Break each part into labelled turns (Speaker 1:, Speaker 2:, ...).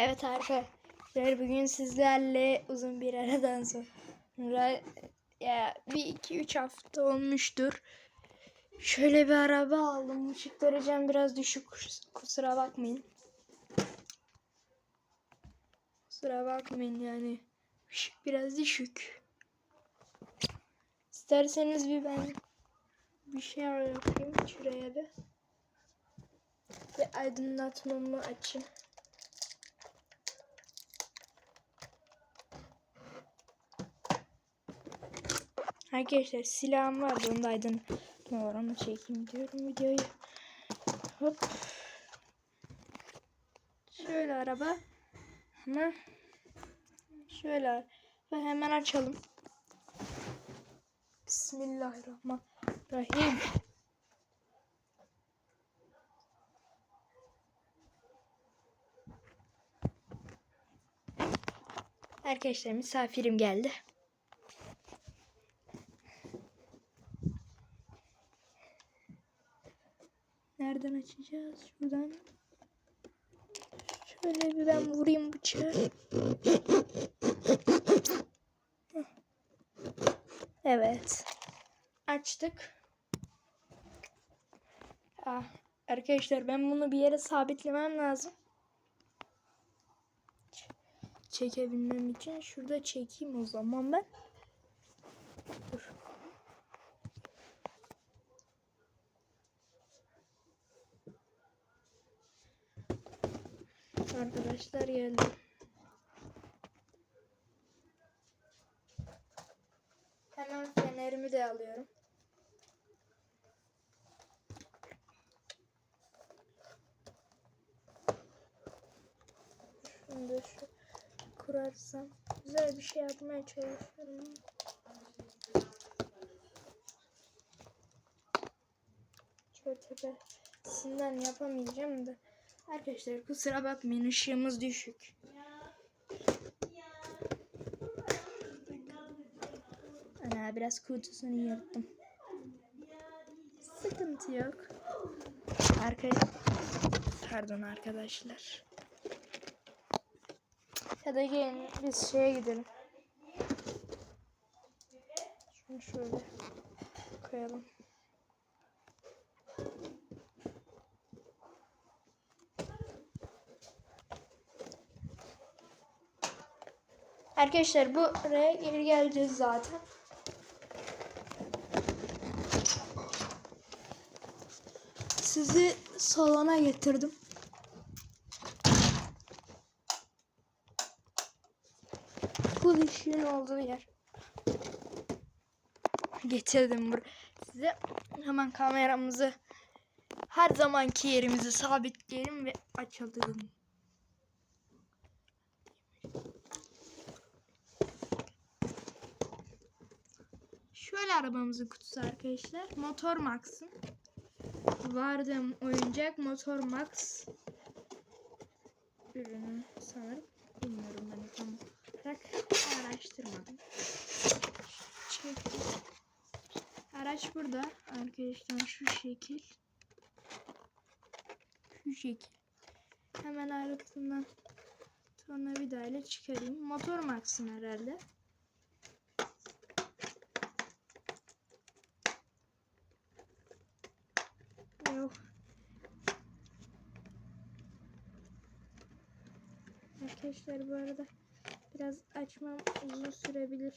Speaker 1: Evet arkadaşlar bugün sizlerle uzun bir aradan sonra ya bir iki üç hafta olmuştur. Şöyle bir araba aldım. Işık derecem biraz düşük. Kusura bakmayın. Kusura bakmayın yani. Işık biraz düşük. İsterseniz bir ben bir şey yapayım şuraya bir. Ve aydınlatmamı açayım. Arkadaşlar silahım vardı onu da var onu çekeyim diyorum videoyu. Hop. Şöyle araba. Ama şöyle ve hemen açalım. Bismillahirrahmanirrahim. Arkadaşlar misafirim geldi. Nereden açacağız? Şuradan. Şöyle bir ben vurayım bıçağı. Evet. Açtık. Ah, arkadaşlar ben bunu bir yere sabitlemem lazım. Çekebilmem için şurada çekeyim o zaman ben. Arkadaşlar geldi. Hemen fenerimi de alıyorum. Şunu da şu kurarsam güzel bir şey yapmaya çalışıyorum. Şöyle tepesinden yapamayacağım da. Arkadaşlar kusura bakmayın ışığımız düşük. Ana biraz kutusunu yırttım. Sıkıntı yok. Arka Pardon arkadaşlar. Ya da gelin biz şeye gidelim. Şunu şöyle koyalım. Arkadaşlar buraya geri geleceğiz zaten. Sizi salona getirdim. Bu ışığın olduğu yer. Getirdim buraya. Size hemen kameramızı her zamanki yerimizi sabitleyelim ve açalım. Şöyle arabamızın kutusu arkadaşlar. Motor Max'ın. Vardığım oyuncak Motor Max ürünü sanırım. Bilmiyorum ben tam olarak araştırmadım. Çek. Araç burada arkadaşlar şu şekil. Şu şekil. Hemen arasından tornavida ile çıkarayım. Motor Max'ın herhalde. Yok. Arkadaşlar bu arada biraz açmam uzun sürebilir.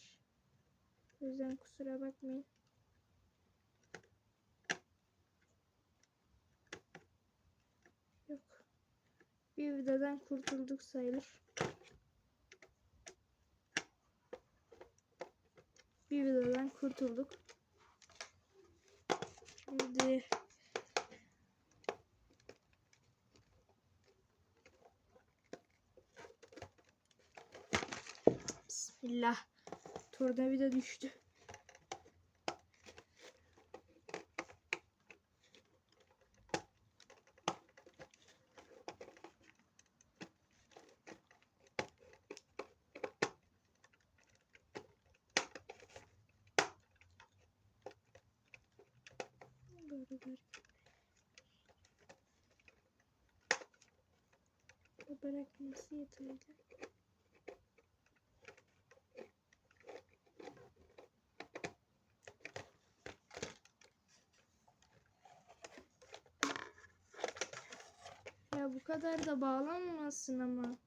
Speaker 1: O yüzden kusura bakmayın. Yok. Bir vidadan kurtulduk sayılır. Bir vidadan kurtulduk. Şimdi Bismillah. Tornavida düştü. Bırakması yeterli. Ya bu kadar da bağlanmasın ama.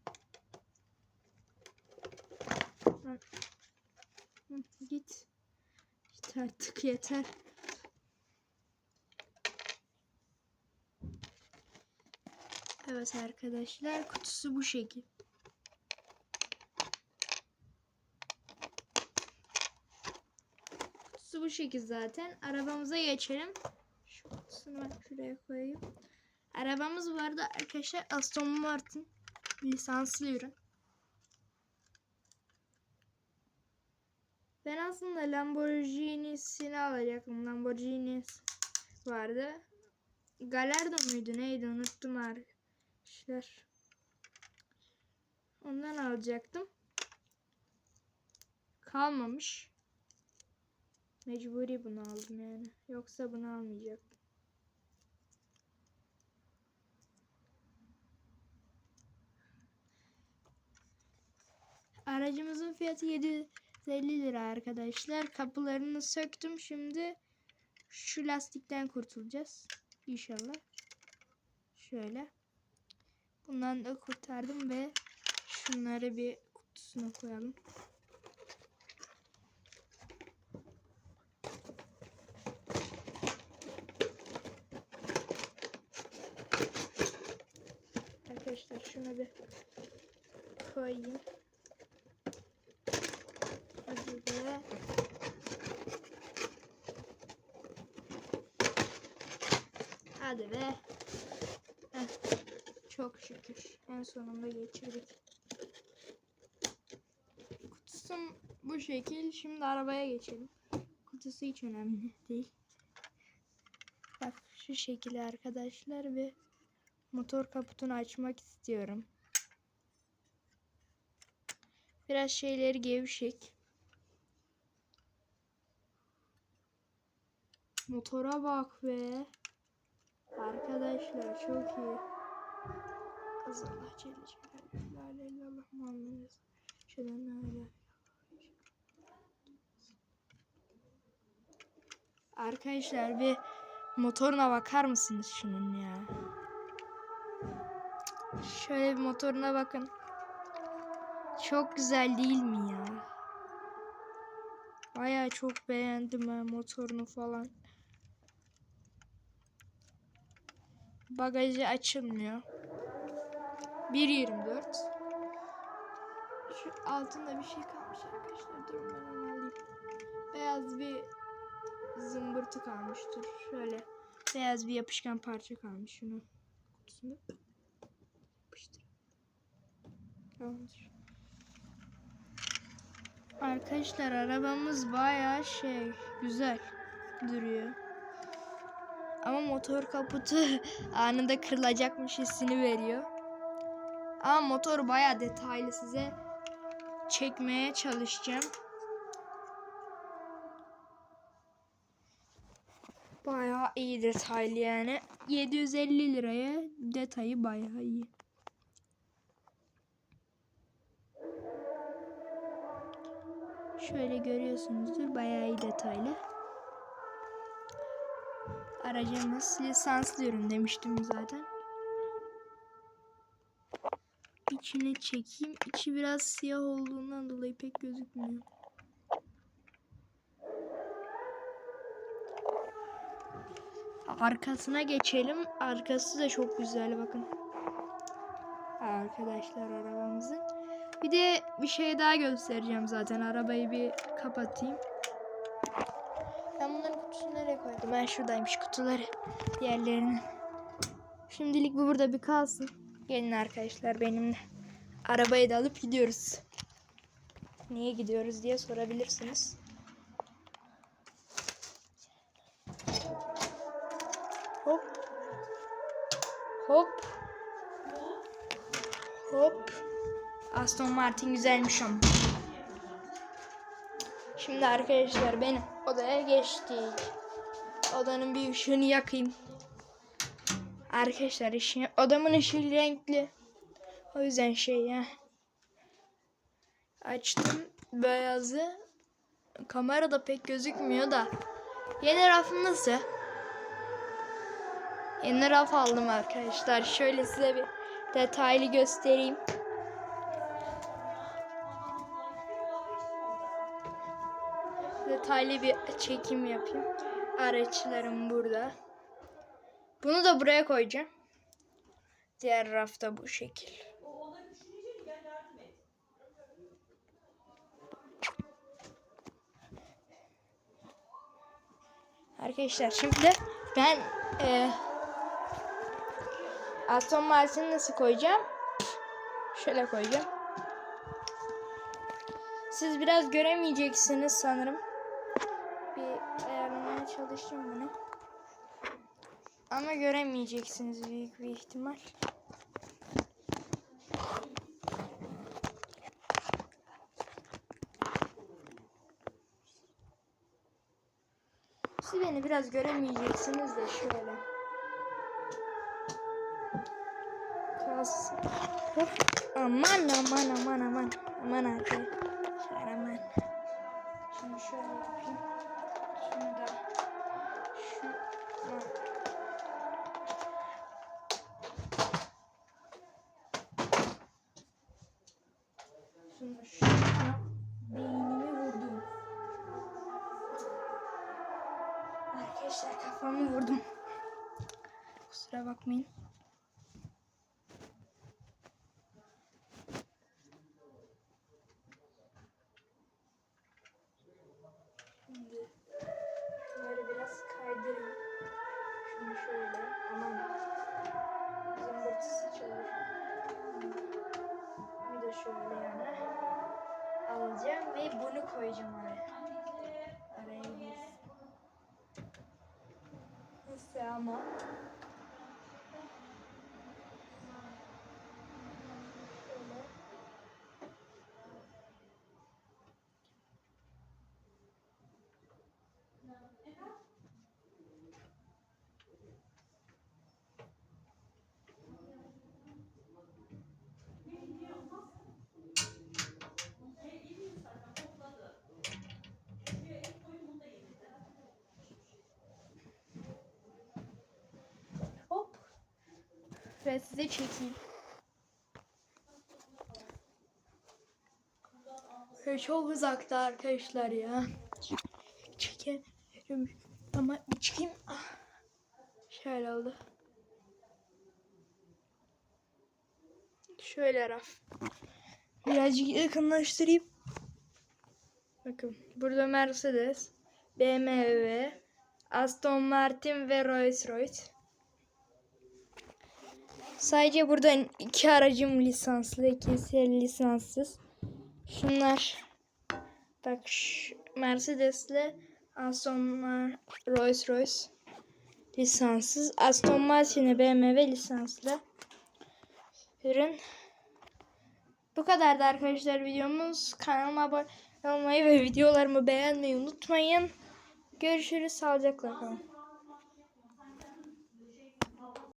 Speaker 1: Git. Git artık yeter. Evet arkadaşlar kutusu bu şekil. Kutusu bu şekil zaten. Arabamıza geçelim. Şu kutusunu ben şuraya koyayım. Arabamız vardı arkadaşlar Aston Martin lisanslı ürün. Ben aslında Lamborghini'sini alacaktım. Lamborghini vardı. Gallardo muydu neydi unuttum arkadaşlar. Ondan alacaktım. Kalmamış. Mecburi bunu aldım yani. Yoksa bunu almayacaktım. Aracımızın fiyatı 750 lira arkadaşlar. Kapılarını söktüm. Şimdi şu lastikten kurtulacağız. İnşallah. Şöyle. Bundan da kurtardım ve şunları bir kutusuna koyalım. Arkadaşlar şunu bir koyayım. Hadi be. Hadi be. Heh, çok şükür. En sonunda geçirdik. Kutusu bu şekil. Şimdi arabaya geçelim. Kutusu hiç önemli değil. Bak şu şekilde arkadaşlar ve motor kaputunu açmak istiyorum. Biraz şeyleri gevşek. Motora bak be. Arkadaşlar çok iyi. Allah Celle Celaluhu. La ilahe illallah Muhammed Resulullah. La ilahe Arkadaşlar bir motoruna bakar mısınız şunun ya? Şöyle bir motoruna bakın. Çok güzel değil mi ya? Baya çok beğendim ben motorunu falan. Bagajı açılmıyor. 1.24 Şu altında bir şey kalmış arkadaşlar. Durun ben onu alayım. Beyaz bir zımbırtı kalmış. Dur şöyle. Beyaz bir yapışkan parça kalmış. Şunu kutusunda yapıştır. Tamamdır. Arkadaşlar arabamız bayağı şey güzel duruyor. Ama motor kaputu anında kırılacakmış hissini veriyor. Ama motor bayağı detaylı size çekmeye çalışacağım. Bayağı iyi detaylı yani. 750 liraya detayı bayağı iyi. Şöyle görüyorsunuzdur bayağı iyi detaylı. Aracımız lisanslı ürün demiştim zaten. İçine çekeyim. İçi biraz siyah olduğundan dolayı pek gözükmüyor. Arkasına geçelim. Arkası da çok güzel bakın. Arkadaşlar arabamızın. Bir de bir şey daha göstereceğim zaten. Arabayı bir kapatayım. Ben şuradaymış kutuları. Diğerlerinin. Şimdilik bu burada bir kalsın. Gelin arkadaşlar benimle. Arabayı da alıp gidiyoruz. Niye gidiyoruz diye sorabilirsiniz. Hop. Hop. Hop. Aston Martin güzelmiş ama. Şimdi arkadaşlar benim odaya geçtik. Odanın bir ışığını yakayım. Arkadaşlar ışığı, odamın ışığı renkli. O yüzden şey ya. Açtım beyazı. Kamerada pek gözükmüyor da. Yeni rafım nasıl? Yeni raf aldım arkadaşlar. Şöyle size bir detaylı göstereyim. Detaylı bir çekim yapayım. Araçlarım burada. Bunu da buraya koyacağım. Diğer rafta bu şekil. Arkadaşlar şimdi ben e, Aston Martin'i nasıl koyacağım? Şöyle koyacağım. Siz biraz göremeyeceksiniz sanırım. Çalıştım bunu. Ama göremeyeceksiniz büyük bir ihtimal. Siz beni biraz göremeyeceksiniz de şöyle. Hop. Aman aman aman aman. Aman arkadaşlar aman. Şunu şöyle yapayım. Şunu da şu aman. Şuna beynimi vurdum. Arkadaşlar kafamı vurdum. Kusura bakmayın. Koyacağım oraya. Araya. Nasıl ama? Ve size çekeyim. Çok uzakta arkadaşlar ya. Çekerim. Ama çıkayım. Ah. Şöyle oldu. Şöyle raf. Birazcık yakınlaştırayım. Bakın burada Mercedes, BMW, Aston Martin ve Rolls Royce. Sadece burada iki aracım lisanslı, ikisi lisanssız. Şunlar bak şu Mercedes'le Aston Mar Rolls Royce lisanssız. Aston Martin'e BMW lisanslı. Ürün. Bu kadardı arkadaşlar videomuz. Kanalıma abone olmayı ve videolarımı beğenmeyi unutmayın. Görüşürüz. Sağlıcakla kalın.